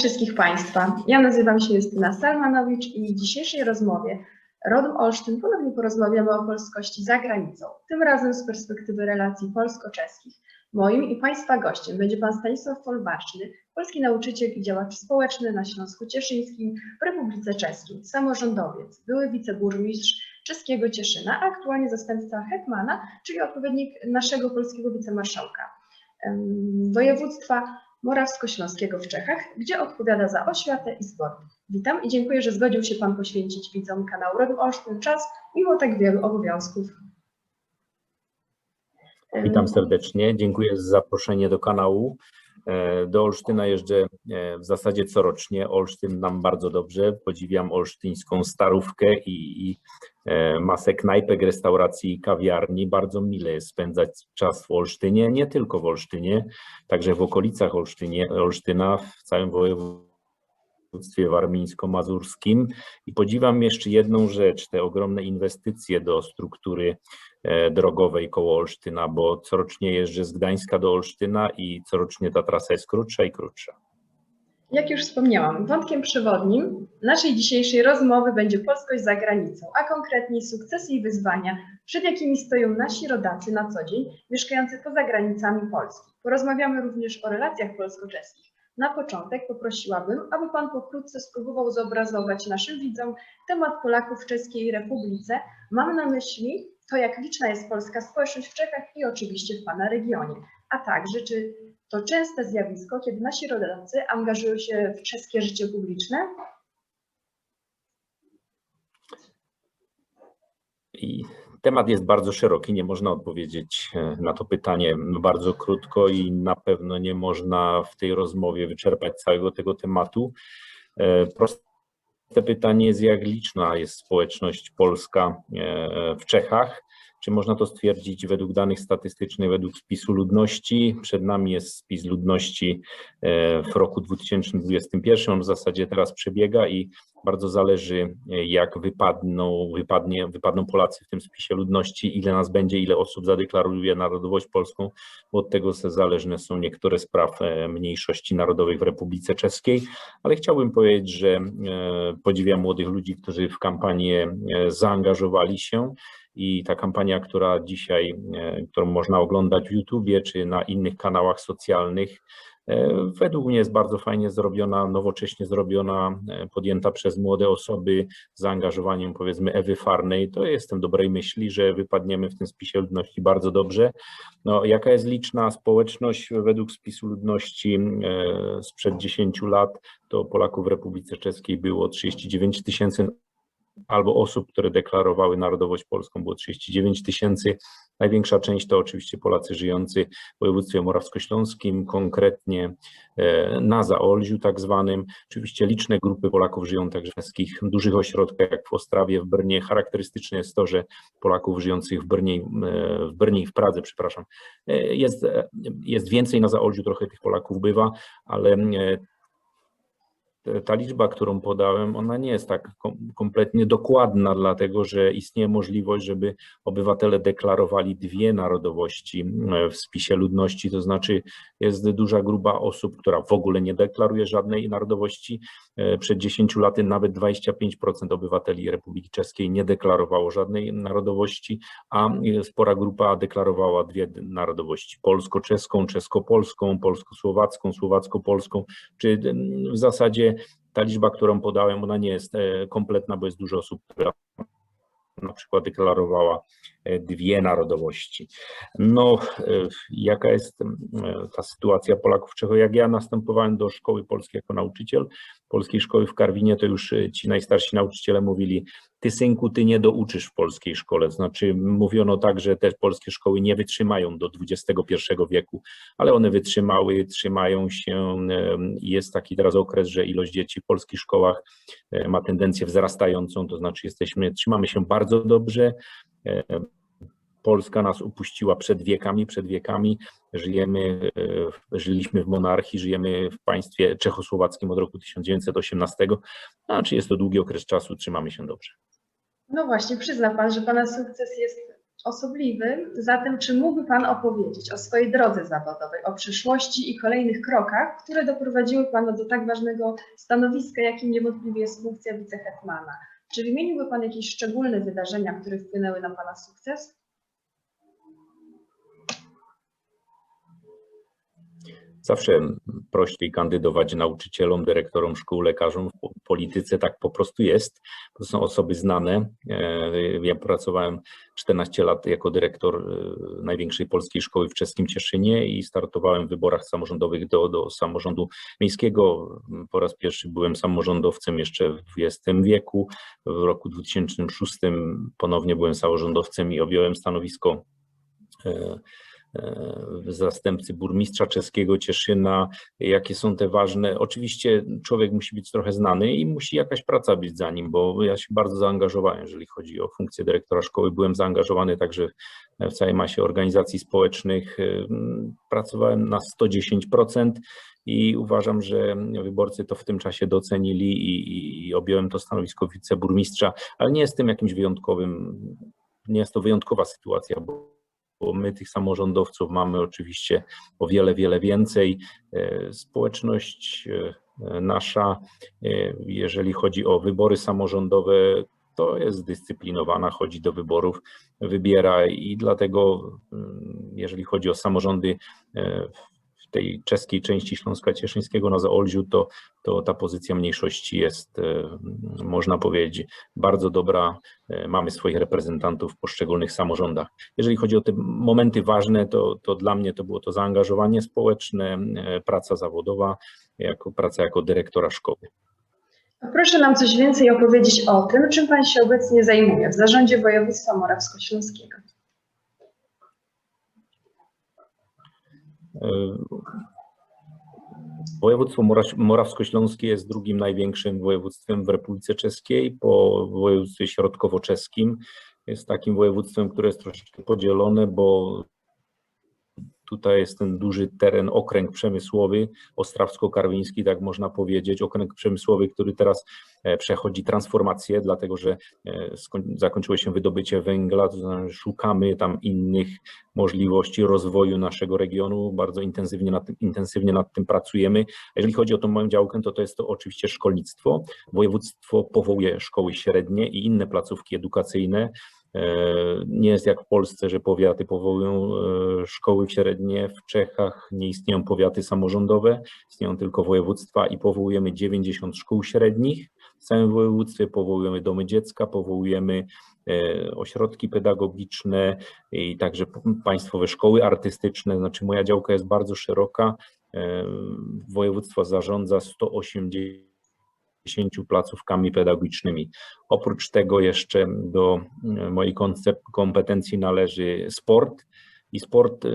wszystkich Państwa. Ja nazywam się Justyna Salmanowicz i w dzisiejszej rozmowie Rodem Olsztyn ponownie porozmawiamy o polskości za granicą, tym razem z perspektywy relacji polsko-czeskich. Moim i Państwa gościem będzie Pan Stanisław Folwarczny, polski nauczyciel i działacz społeczny na Śląsku Cieszyńskim w Republice Czeskiej, samorządowiec, były wiceburmistrz czeskiego Cieszyna, a aktualnie zastępca hetmana, czyli odpowiednik naszego polskiego wicemarszałka em, województwa Morawsko-Śląskiego w Czechach, gdzie odpowiada za oświatę i sport. Witam i dziękuję, że zgodził się Pan poświęcić widzom kanału Rodem Olsztyn czas, mimo tak wielu obowiązków. Witam serdecznie, dziękuję za zaproszenie do kanału. E, Do Olsztyna jeżdżę e, w zasadzie corocznie. Olsztyn nam bardzo dobrze. Podziwiam olsztyńską starówkę i, i e, masę knajpek, restauracji i kawiarni. Bardzo mile jest spędzać czas w Olsztynie, nie tylko w Olsztynie, także w okolicach Olsztynie, Olsztyna, w całym województwie warmińsko-mazurskim. I podziwiam jeszcze jedną rzecz, te ogromne inwestycje do struktury drogowej koło Olsztyna, bo corocznie jeżdżę z Gdańska do Olsztyna i corocznie ta trasa jest krótsza i krótsza. Jak już wspomniałam, wątkiem przewodnim naszej dzisiejszej rozmowy będzie polskość za granicą, a konkretniej sukcesy i wyzwania, przed jakimi stoją nasi rodacy na co dzień mieszkający poza granicami Polski. Porozmawiamy również o relacjach polsko-czeskich. Na początek poprosiłabym, aby Pan pokrótce spróbował zobrazować naszym widzom temat Polaków w Czeskiej Republice. Mam na myśli to, jak liczna jest polska społeczność w Czechach i oczywiście w Pana regionie, a także czy to częste zjawisko, kiedy nasi rodacy angażują się w czeskie życie publiczne? I temat jest bardzo szeroki, nie można odpowiedzieć e, na to pytanie bardzo krótko i na pewno nie można w tej rozmowie wyczerpać całego tego tematu. E, Proste pytanie jest, jak liczna jest społeczność polska e, w Czechach. Czy można to stwierdzić według danych statystycznych, według spisu ludności? Przed nami jest spis ludności e, w roku 2021, on w zasadzie teraz przebiega i bardzo zależy, e, jak wypadną, wypadnie, wypadną Polacy w tym spisie ludności, ile nas będzie, ile osób zadeklaruje narodowość polską, bo od tego zależne są niektóre spraw e, mniejszości narodowych w Republice Czeskiej, ale chciałbym powiedzieć, że podziwiam młodych ludzi, którzy w kampanię zaangażowali się i ta kampania, która dzisiaj, e, którą można oglądać w YouTubie czy na innych kanałach socjalnych, e, według mnie jest bardzo fajnie zrobiona, nowocześnie zrobiona, e, podjęta przez młode osoby z zaangażowaniem powiedzmy Ewy Farnej. To jestem dobrej myśli, że wypadniemy w tym spisie ludności bardzo dobrze. No, jaka jest liczna społeczność według spisu ludności sprzed 10 lat, to Polaków w Republice Czeskiej było 39 tysięcy albo osób, które deklarowały narodowość polską było 39 tysięcy. Największa część to oczywiście Polacy żyjący w województwie morawskośląskim, konkretnie e, na Zaolziu tak zwanym. Oczywiście liczne grupy Polaków żyją także w wszystkich dużych ośrodkach, jak w Ostrawie, w Brnie. Charakterystyczne jest to, że Polaków żyjących w Brnie, e, w Brnie i w Pradze, przepraszam, e, jest, jest więcej na Zaolziu, trochę tych Polaków bywa, ale ta liczba, którą podałem, ona nie jest tak kom- kompletnie dokładna, dlatego że istnieje możliwość, żeby obywatele deklarowali dwie narodowości e, w spisie ludności, to znaczy jest duża grupa osób, która w ogóle nie deklaruje żadnej narodowości. E, Przed 10 laty nawet 25% obywateli Republiki Czeskiej nie deklarowało żadnej narodowości, a e, spora grupa deklarowała dwie narodowości: polsko-czeską, czesko-polską, polsko-słowacką, słowacko-polską, czy w zasadzie ta liczba, którą podałem, ona nie jest e, kompletna, bo jest dużo osób, która na przykład deklarowała e, dwie narodowości. No, e, jaka jest ta sytuacja Polaków w Czechach? Jak ja następowałem do szkoły polskiej jako nauczyciel, polskiej szkoły w Karwinie, to już e, ci najstarsi nauczyciele mówili, ty synku, ty nie douczysz w polskiej szkole. Znaczy mówiono tak, że te polskie szkoły nie wytrzymają do XXI wieku, ale one wytrzymały, trzymają się i jest taki teraz okres, że ilość dzieci w polskich szkołach e, ma tendencję wzrastającą, to znaczy jesteśmy, trzymamy się bardzo dobrze. Polska nas upuściła przed wiekami, przed wiekami. Żyjemy, e, żyliśmy w monarchii, żyjemy w państwie czechosłowackim od roku 1918. Znaczy jest to długi okres czasu, trzymamy się dobrze. No właśnie, przyzna Pan, że Pana sukces jest osobliwy. Zatem, czy mógłby Pan opowiedzieć o swojej drodze zawodowej, o przyszłości i kolejnych krokach, które doprowadziły Pana do tak ważnego stanowiska, jakim niewątpliwie jest funkcja wicehetmana? Czy wymieniłby Pan jakieś szczególne wydarzenia, które wpłynęły na Pana sukces? Zawsze prościej kandydować nauczycielom, dyrektorom szkół, lekarzom. W polityce tak po prostu jest. To są osoby znane. E, Ja pracowałem 14 lat jako dyrektor e, największej polskiej szkoły w czeskim Cieszynie i startowałem w wyborach samorządowych do, do samorządu miejskiego. Po raz pierwszy byłem samorządowcem jeszcze w XX wieku. W roku 2006 ponownie byłem samorządowcem i objąłem stanowisko e, zastępcy burmistrza czeskiego Cieszyna, jakie są te ważne. Oczywiście człowiek musi być trochę znany i musi jakaś praca być za nim, bo ja się bardzo zaangażowałem, jeżeli chodzi o funkcję dyrektora szkoły. Byłem zaangażowany także w całej masie organizacji społecznych. Pracowałem na 110% i uważam, że wyborcy to w tym czasie docenili i, i, i objąłem to stanowisko wiceburmistrza, ale nie jestem jakimś wyjątkowym, nie jest to wyjątkowa sytuacja, bo bo my tych samorządowców mamy oczywiście o wiele, wiele więcej. E, Społeczność e, nasza, e, jeżeli chodzi o wybory samorządowe, to jest zdyscyplinowana, chodzi do wyborów, wybiera i dlatego, mm, jeżeli chodzi o samorządy tej czeskiej części Śląska Cieszyńskiego na Zaolziu, to, to ta pozycja mniejszości jest, e, można powiedzieć, bardzo dobra. E, Mamy swoich reprezentantów w poszczególnych samorządach. Jeżeli chodzi o te momenty ważne, to, to dla mnie to było to zaangażowanie społeczne, e, praca zawodowa, jako, praca jako dyrektora szkoły. Proszę nam coś więcej opowiedzieć o tym, czym Pan się obecnie zajmuje w zarządzie województwa morawsko-śląskiego. Województwo Moraś- Morawsko-Śląskie jest drugim największym województwem w Republice Czeskiej po województwie środkowo-czeskim. Jest takim województwem, które jest troszeczkę podzielone, bo tutaj jest ten duży teren, okręg przemysłowy, ostrawsko-karwiński, tak można powiedzieć, okręg przemysłowy, który teraz e, przechodzi transformację, dlatego że e, zakończyło się wydobycie węgla, znaczy szukamy tam innych możliwości rozwoju naszego regionu, bardzo intensywnie nad intensywnie nad tym pracujemy. A Jeżeli chodzi o tą moją działkę, to to jest to oczywiście szkolnictwo. Województwo powołuje szkoły średnie i inne placówki edukacyjne. E, Nie jest jak w Polsce, że powiaty powołują e, szkoły średnie. W Czechach nie istnieją powiaty samorządowe, istnieją tylko województwa i powołujemy 90 szkół średnich. W całym województwie powołujemy domy dziecka, powołujemy e, ośrodki pedagogiczne i także państwowe szkoły artystyczne. Znaczy moja działka jest bardzo szeroka. Województwo zarządza 180 placówkami pedagogicznymi. Oprócz tego jeszcze do e, mojej kompetencji należy sport. I sport e,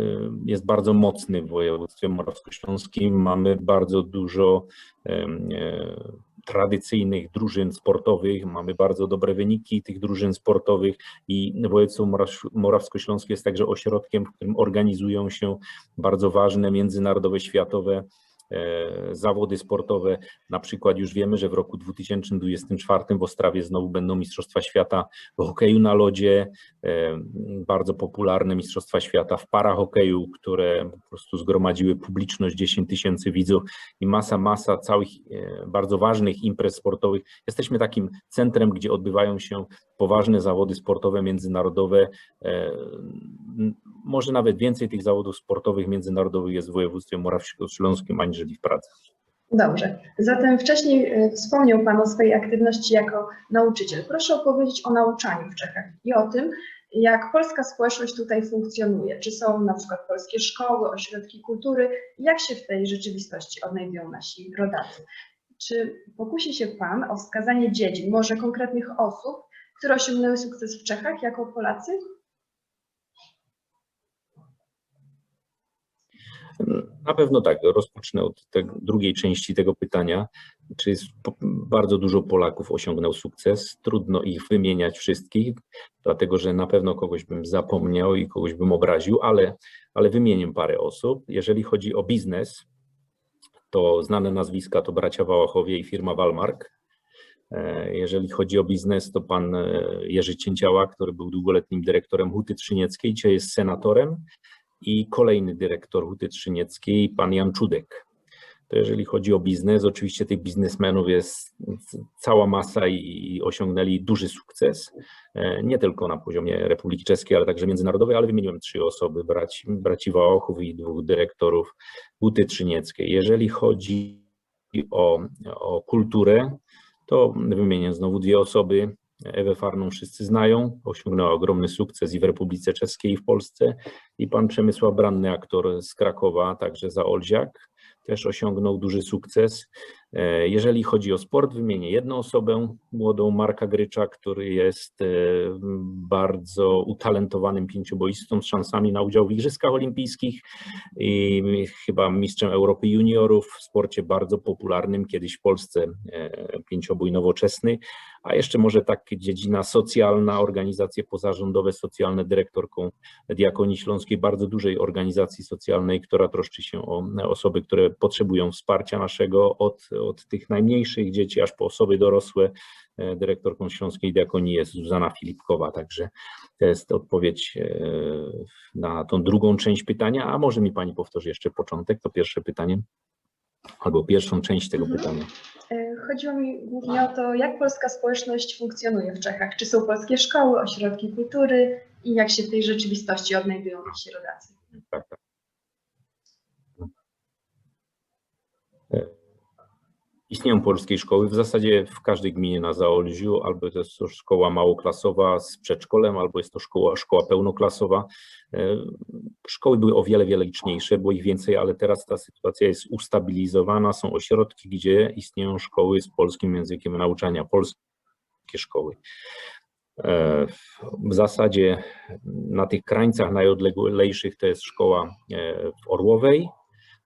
jest bardzo mocny w województwie morawskośląskim. Mamy bardzo dużo e, tradycyjnych drużyn sportowych, mamy bardzo dobre wyniki tych drużyn sportowych i województwo Moraw- morawskośląskie jest także ośrodkiem, w którym organizują się bardzo ważne międzynarodowe, światowe zawody sportowe. Na przykład już wiemy, że w roku 2024 w Ostrawie znowu będą Mistrzostwa Świata w hokeju na lodzie, e, bardzo popularne Mistrzostwa Świata w parahokeju, które po prostu zgromadziły publiczność 10 tysięcy widzów i masa, masa całych e, bardzo ważnych imprez sportowych. Jesteśmy takim centrem, gdzie odbywają się poważne zawody sportowe międzynarodowe. Może nawet więcej tych zawodów sportowych międzynarodowych jest w województwie morawsko-śląskim aniżeli w Pradze. Dobrze. Zatem wcześniej e, wspomniał Pan o swojej aktywności jako nauczyciel. Proszę opowiedzieć o nauczaniu w Czechach i o tym, jak polska społeczność tutaj funkcjonuje. Czy są na przykład polskie szkoły, ośrodki kultury? Jak się w tej rzeczywistości odnajdują nasi rodacy? Czy pokusi się Pan o wskazanie dziedzin, może konkretnych osób, które osiągnęły sukces w Czechach jako Polacy? Na pewno tak. Rozpocznę od drugiej części tego pytania. Czy jest bardzo dużo Polaków osiągnął sukces? Trudno ich wymieniać wszystkich, dlatego że na pewno kogoś bym zapomniał i kogoś bym obraził, ale, ale wymienię parę osób. Jeżeli chodzi o biznes, to znane nazwiska to bracia Wałachowie i firma Walmark. E, Jeżeli chodzi o biznes, to pan e, Jerzy Cięciała, który był długoletnim dyrektorem Huty Trzynieckiej, dzisiaj jest senatorem i kolejny dyrektor Huty Trzynieckiej, pan Jan Czudek. To jeżeli chodzi o biznes, oczywiście tych biznesmenów jest cała masa i osiągnęli duży sukces, e, nie tylko na poziomie Republiki Czeskiej, ale także międzynarodowej, ale wymieniłem trzy osoby, braci, braci Wałachów i dwóch dyrektorów Huty Trzynieckiej. Jeżeli chodzi o, o kulturę, to wymienię znowu dwie osoby. Ewę Farną wszyscy znają, osiągnęła ogromny sukces i w Republice Czeskiej, i w Polsce. I pan Przemysław Branny, aktor z Krakowa, także za Olziak, też osiągnął duży sukces. E, Jeżeli chodzi o sport, wymienię jedną osobę, młodą Marka Grycza, który jest e, bardzo utalentowanym pięcioboistą z szansami na udział w Igrzyskach Olimpijskich i chyba mistrzem Europy juniorów w sporcie bardzo popularnym, kiedyś w Polsce e, pięciobój nowoczesny, a jeszcze może tak dziedzina socjalna, organizacje pozarządowe, socjalne, dyrektorką Diakonii Śląskiej, bardzo dużej organizacji socjalnej, która troszczy się o osoby, które potrzebują wsparcia naszego, od, od tych najmniejszych dzieci aż po osoby dorosłe. E, Dyrektorką Śląskiej Diakonii jest Zuzana Filipkowa, także to jest odpowiedź e, na tą drugą część pytania, a może mi Pani powtórzy jeszcze początek, to pierwsze pytanie, albo pierwszą część tego Mhm. pytania. E, Chodziło mi głównie o to, jak polska społeczność funkcjonuje w Czechach. Czy są polskie szkoły, ośrodki kultury i jak się w tej rzeczywistości odnajdują nasi rodacy. Tak, tak. Istnieją polskie szkoły, w zasadzie w każdej gminie na Zaolziu, albo to jest to szkoła małoklasowa z przedszkolem, albo jest to szkoła, szkoła pełnoklasowa. E, Szkoły były o wiele, wiele liczniejsze, było ich więcej, ale teraz ta sytuacja jest ustabilizowana. Są ośrodki, gdzie istnieją szkoły z polskim językiem nauczania, polskie szkoły. E, W zasadzie na tych krańcach najodleglejszych to jest szkoła e, w Orłowej,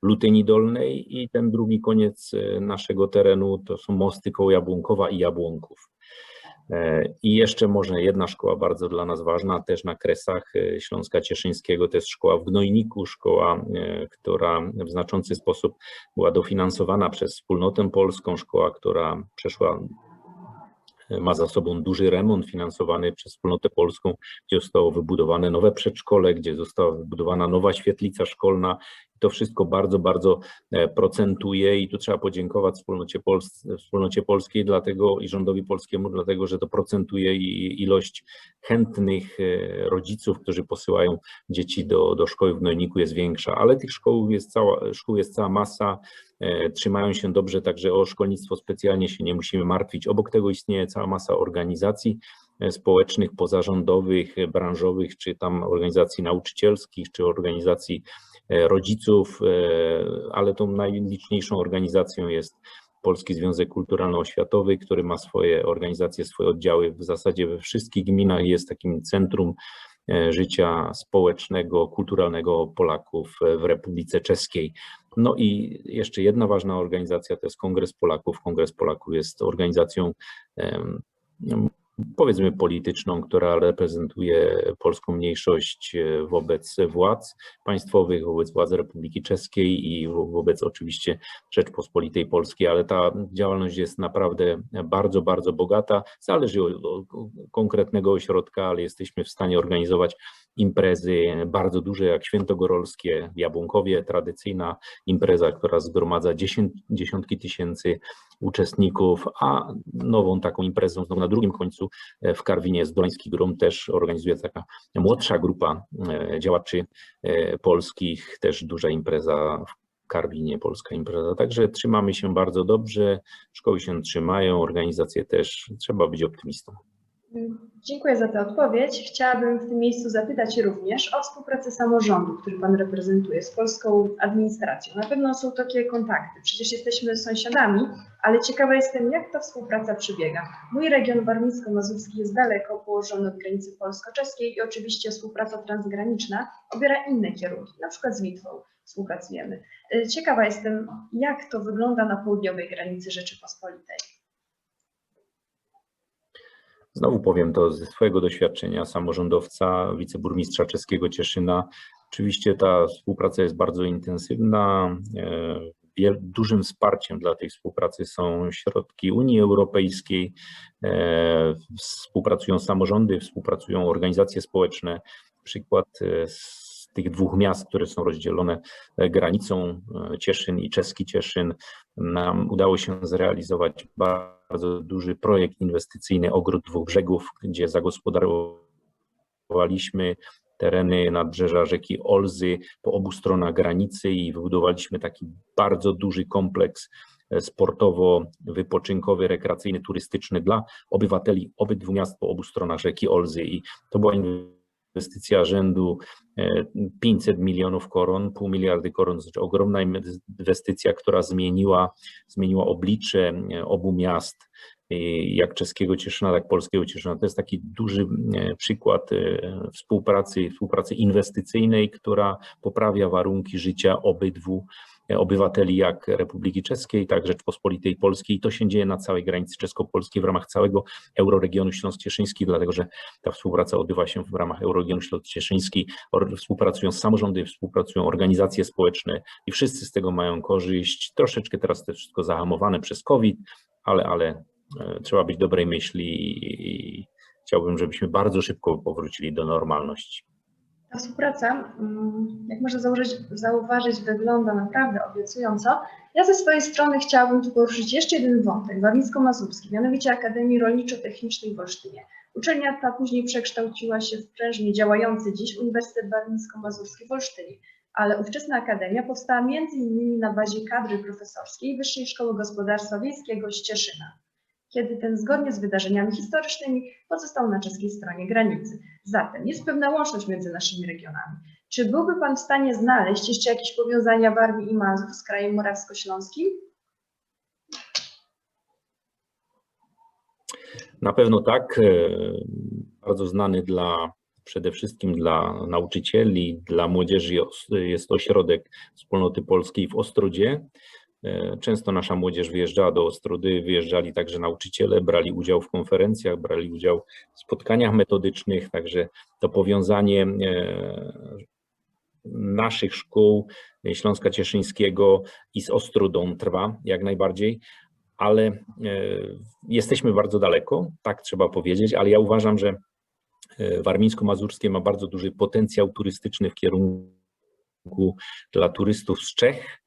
Lutyni Dolnej i ten drugi koniec e, naszego terenu to są mosty koło Jabłonkowa i Jabłonków. E, I jeszcze może jedna szkoła bardzo dla nas ważna, też na kresach e, Śląska Cieszyńskiego, to jest szkoła w Gnojniku, szkoła, która w znaczący sposób była dofinansowana przez wspólnotę polską, szkoła, która przeszła ma za sobą duży remont finansowany przez wspólnotę polską, gdzie zostało wybudowane nowe przedszkole, gdzie została wybudowana nowa świetlica szkolna. To wszystko bardzo, bardzo e, procentuje i tu trzeba podziękować wspólnocie, Pols wspólnocie polskiej dlatego i rządowi polskiemu, dlatego że to procentuje i ilość chętnych e, rodziców, którzy posyłają dzieci do, do szkoły w Gnojniku jest większa, ale tych szkół jest cała, szkół jest cała masa, e, trzymają się dobrze, także o szkolnictwo specjalnie się nie musimy martwić. Obok tego istnieje cała masa organizacji społecznych, pozarządowych, branżowych, czy tam organizacji nauczycielskich, czy organizacji e, rodziców, e, ale tą najliczniejszą organizacją jest Polski Związek Kulturalno-Oświatowy, który ma swoje organizacje, swoje oddziały w zasadzie we wszystkich gminach, jest takim centrum e, życia społecznego, kulturalnego Polaków w Republice Czeskiej. No i jeszcze jedna ważna organizacja to jest Kongres Polaków. Kongres Polaków jest organizacją powiedzmy polityczną, która reprezentuje polską mniejszość e, wobec władz państwowych, wobec władz Republiki Czeskiej i wo- wobec oczywiście Rzeczpospolitej Polskiej, ale ta działalność jest naprawdę bardzo, bardzo bogata. Zależy od konkretnego ośrodka, ale jesteśmy w stanie organizować imprezy bardzo duże, jak Świętogorolskie w Jabłonkowie, tradycyjna impreza, która zgromadza dziesięć, dziesiątki tysięcy uczestników, a nową taką imprezą znowu na drugim końcu e, w Karwinie jest Dolański Grum, też organizuje taka młodsza grupa e, działaczy e, polskich, też duża impreza w Karwinie, polska impreza. Także trzymamy się bardzo dobrze, szkoły się trzymają, organizacje też, trzeba być optymistą. Dziękuję za tę odpowiedź. Chciałabym w tym miejscu zapytać również o współpracę samorządu, który Pan reprezentuje z polską administracją. Na pewno są takie kontakty, przecież jesteśmy sąsiadami, ale ciekawa jestem, jak ta współpraca przebiega. Mój region warmińsko-mazurski jest daleko położony od granicy polsko-czeskiej i oczywiście współpraca transgraniczna obiera inne kierunki, na przykład z Litwą współpracujemy. Y, Ciekawa jestem, jak to wygląda na południowej granicy Rzeczypospolitej. Znowu powiem to ze swojego doświadczenia samorządowca, wiceburmistrza czeskiego Cieszyna. Oczywiście ta współpraca jest bardzo intensywna. E, dużym wsparciem dla tej współpracy są środki Unii Europejskiej, współpracują samorządy, współpracują organizacje społeczne. Przykład z tych dwóch miast, które są rozdzielone granicą, Cieszyn i czeski Cieszyn, nam udało się zrealizować bardzo duży projekt inwestycyjny Ogród Dwóch Brzegów, gdzie zagospodarowaliśmy tereny nadbrzeża rzeki Olzy po obu stronach granicy i wybudowaliśmy taki bardzo duży kompleks sportowo-wypoczynkowy, rekreacyjny, turystyczny dla obywateli obydwu miast po obu stronach rzeki Olzy. I to była inwestycja rzędu 500 milionów koron, pół miliardy koron, znaczy ogromna inwestycja, która zmieniła, zmieniła oblicze obu miast, jak czeskiego Cieszyna, tak polskiego Cieszyna. To jest taki duży przykład współpracy, współpracy inwestycyjnej, która poprawia warunki życia obydwu obywateli jak Republiki Czeskiej, tak Rzeczpospolitej Polskiej i to się dzieje na całej granicy czesko-polskiej w ramach całego euroregionu Śląsk-Cieszyński, dlatego że ta współpraca odbywa się w ramach euroregionu Śląsk-Cieszyński, współpracują samorządy, współpracują organizacje społeczne i wszyscy z tego mają korzyść. Troszeczkę teraz to wszystko zahamowane przez COVID, ale, ale trzeba być dobrej myśli i chciałbym, żebyśmy bardzo szybko powrócili do normalności. Ta współpraca, jak można zauważyć, zauważyć, wygląda naprawdę obiecująco. Ja ze swojej strony chciałabym tu poruszyć jeszcze jeden wątek, warmińsko-mazurski, mianowicie Akademii Rolniczo-Technicznej w Olsztynie. Uczelnia ta później przekształciła się w prężnie działający dziś Uniwersytet Warmińsko-Mazurski w Olsztynie, ale ówczesna akademia powstała innymi na bazie kadry profesorskiej Wyższej Szkoły Gospodarstwa Wiejskiego z Cieszyna kiedy ten zgodnie z wydarzeniami historycznymi pozostał na czeskiej stronie granicy. Zatem jest pewna łączność między naszymi regionami. Czy byłby Pan w stanie znaleźć jeszcze jakieś powiązania Warmii i Mazur z krajem morawsko-śląskim? Na pewno tak. Bardzo znany dla przede wszystkim dla nauczycieli, dla młodzieży jest ośrodek Wspólnoty Polskiej w Ostrodzie. Często nasza młodzież wyjeżdżała do Ostrudy, wyjeżdżali także nauczyciele, brali udział w konferencjach, brali udział w spotkaniach metodycznych, także to powiązanie naszych szkół Śląska Cieszyńskiego i z Ostrudą trwa jak najbardziej, ale jesteśmy bardzo daleko, tak trzeba powiedzieć, ale ja uważam, że warmińsko-mazurskie ma bardzo duży potencjał turystyczny w kierunku dla turystów z Czech,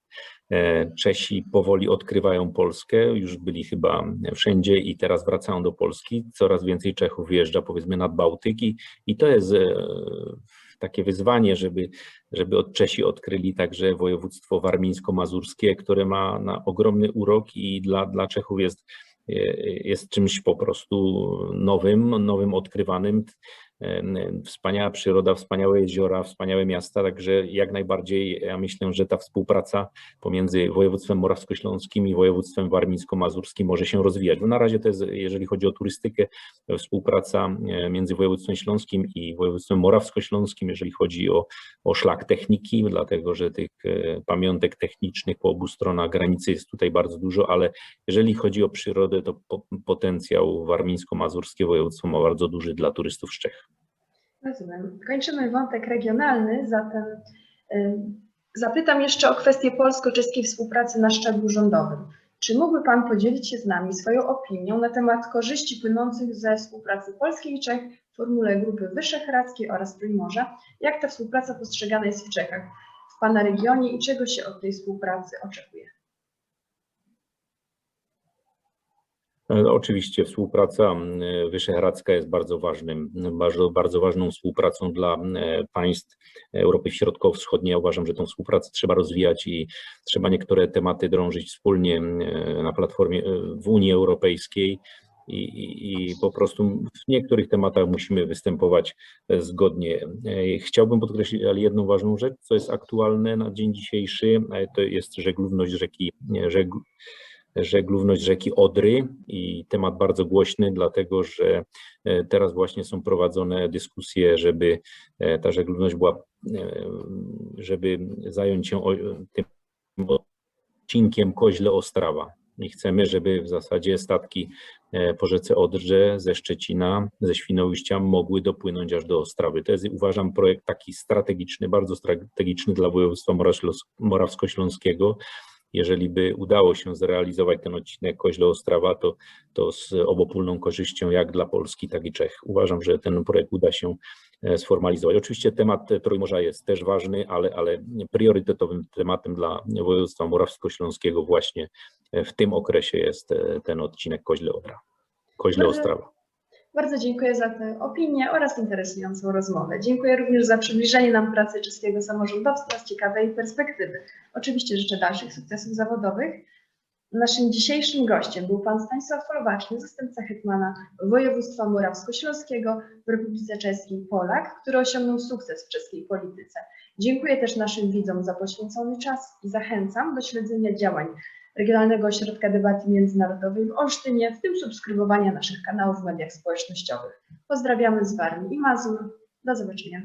Czesi powoli odkrywają Polskę, już byli chyba wszędzie i teraz wracają do Polski. Coraz więcej Czechów wjeżdża powiedzmy nad Bałtyki i to jest takie wyzwanie, żeby, żeby od Czesi odkryli także województwo warmińsko-mazurskie, które ma na ogromny urok i dla, dla Czechów jest, jest czymś po prostu nowym, nowym odkrywanym wspaniała przyroda, wspaniałe jeziora, wspaniałe miasta, także jak najbardziej ja myślę, że ta współpraca pomiędzy województwem morawskośląskim i województwem warmińsko-mazurskim może się rozwijać. Bo na razie to jest, jeżeli chodzi o turystykę, współpraca między województwem śląskim i województwem morawskośląskim, jeżeli chodzi o, o szlak techniki, dlatego że tych pamiątek technicznych po obu stronach granicy jest tutaj bardzo dużo, ale jeżeli chodzi o przyrodę, to potencjał warmińsko-mazurski województwo ma bardzo duży dla turystów z Czech. Rozumiem. Kończymy wątek regionalny, zatem y, zapytam jeszcze o kwestię polsko-czeskiej współpracy na szczeblu rządowym. Czy mógłby Pan podzielić się z nami swoją opinią na temat korzyści płynących ze współpracy Polski i Czech w formule Grupy Wyszehradzkiej oraz Trójmorza? Jak ta współpraca postrzegana jest w Czechach, w Pana regionie i czego się od tej współpracy oczekuje? Oczywiście współpraca wyszehradzka jest bardzo ważnym, bardzo, bardzo ważną współpracą dla państw Europy Środkowo-Wschodniej. Uważam, że tą współpracę trzeba rozwijać i trzeba niektóre tematy drążyć wspólnie na platformie w Unii Europejskiej. I, i, i, po prostu w niektórych tematach musimy występować zgodnie. Chciałbym podkreślić jedną ważną rzecz, co jest aktualne na dzień dzisiejszy, to jest żeglowność rzeki, żegl, żeglowność rzeki Odry i temat bardzo głośny, dlatego że e, teraz właśnie są prowadzone dyskusje, żeby e, ta żeglowność była, e, żeby zająć się tym odcinkiem Koźle-Ostrawa. I chcemy, żeby w zasadzie statki po rzece Odrze ze Szczecina, ze Świnoujścia mogły dopłynąć aż do Ostrawy. To jest uważam projekt taki strategiczny, bardzo strategiczny dla województwa morawsko-śląskiego, jeżeli by udało się zrealizować ten odcinek Koźle-Ostrawa, to, to z obopólną korzyścią jak dla Polski, tak i Czech. Uważam, że ten projekt uda się e, sformalizować. Oczywiście temat Trójmorza jest też ważny, ale, ale priorytetowym tematem dla województwa morawsko-śląskiego właśnie w tym okresie jest e, ten odcinek Koźle-Odra. Koźle-Ostrawa. Bardzo dziękuję za tę opinię oraz interesującą rozmowę. Dziękuję również za przybliżenie nam pracy czeskiego samorządowstwa z ciekawej perspektywy. Oczywiście życzę dalszych sukcesów zawodowych. Naszym dzisiejszym gościem był pan Stanisław Folwaczny, zastępca hetmana województwa morawsko-śląskiego w Republice Czeskiej Polak, który osiągnął sukces w czeskiej polityce. Dziękuję też naszym widzom za poświęcony czas i zachęcam do śledzenia działań Regionalnego Ośrodka Debaty Międzynarodowej w Olsztynie, w tym subskrybowania naszych kanałów w mediach społecznościowych. Pozdrawiamy z Warmii i Mazur. Do zobaczenia.